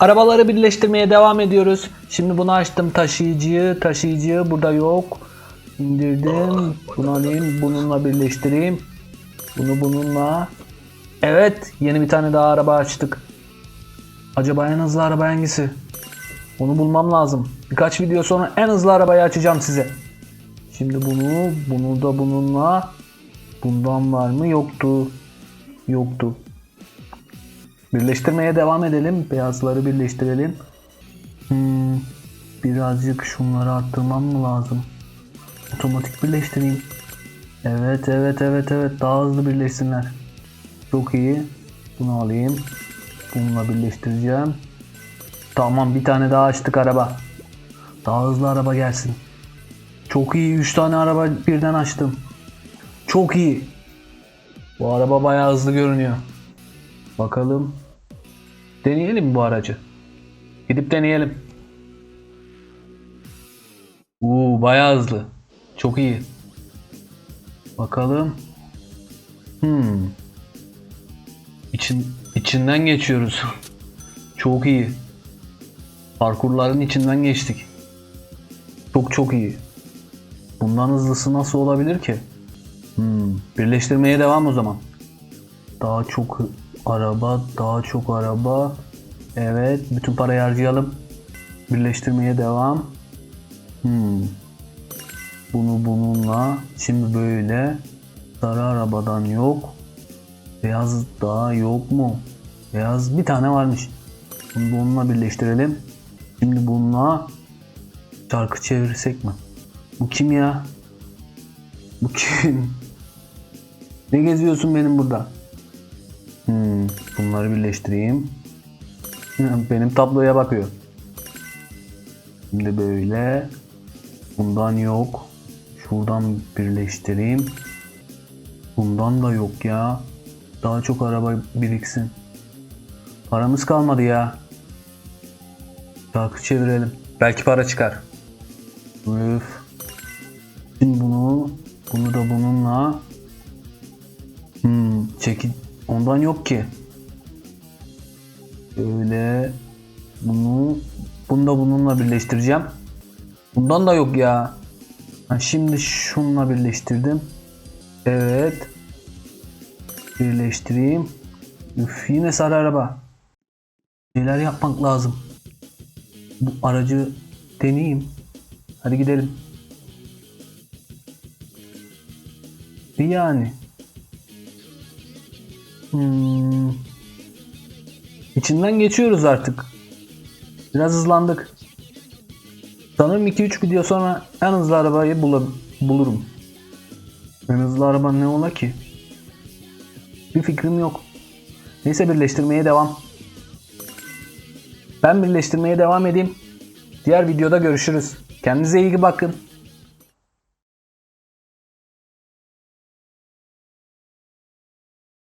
Arabaları birleştirmeye devam ediyoruz. Şimdi bunu açtım taşıyıcıyı. Taşıyıcı burada yok. İndirdim. Bunu alayım. Bununla birleştireyim. Bunu bununla. Evet. Yeni bir tane daha araba açtık. Acaba en hızlı araba hangisi? Onu bulmam lazım. Birkaç video sonra en hızlı arabayı açacağım size. Şimdi bunu, bunu da bununla. Bundan var mı? Yoktu. Yoktu. Birleştirmeye devam edelim. Beyazları birleştirelim. Hmm, birazcık şunları arttırmam mı lazım? Otomatik birleştireyim. Evet evet evet evet daha hızlı birleşsinler. Çok iyi. Bunu alayım. Bununla birleştireceğim. Tamam bir tane daha açtık araba. Daha hızlı araba gelsin. Çok iyi 3 tane araba birden açtım. Çok iyi. Bu araba bayağı hızlı görünüyor. Bakalım. Deneyelim bu aracı? Gidip deneyelim. Uuu bayağı hızlı. Çok iyi. Bakalım. Hmm. İçin, içinden geçiyoruz. çok iyi. Parkurların içinden geçtik. Çok çok iyi. Bundan hızlısı nasıl olabilir ki? Hmm. Birleştirmeye devam o zaman. Daha çok araba, daha çok araba. Evet, bütün parayı harcayalım. Birleştirmeye devam. Hmm. Bunu bununla. Şimdi böyle. Sarı arabadan yok. Beyaz daha yok mu? Beyaz bir tane varmış. Bunu da onunla birleştirelim. Şimdi bununla şarkı çevirsek mi? Bu kim ya? Bu kim? Ne geziyorsun benim burada? Bunları birleştireyim. Benim tabloya bakıyor. Şimdi böyle. Bundan yok. Şuradan birleştireyim. Bundan da yok ya. Daha çok araba biriksin. Paramız kalmadı ya. Şarkı çevirelim. Belki para çıkar. Üf. Şimdi bunu, bunu da bununla Hmm, çekil. Ondan yok ki. Böyle bunu bunu da bununla birleştireceğim. Bundan da yok ya. Ha, şimdi şununla birleştirdim. Evet. Birleştireyim. Üf, yine sarı araba. Neler yapmak lazım. Bu aracı deneyeyim. Hadi gidelim. Yani. Hmm. İçinden geçiyoruz artık. Biraz hızlandık. Sanırım 2-3 video sonra en hızlı arabayı bula- bulurum. En hızlı araba ne ola ki? Bir fikrim yok. Neyse birleştirmeye devam. Ben birleştirmeye devam edeyim. Diğer videoda görüşürüz. Kendinize iyi bakın.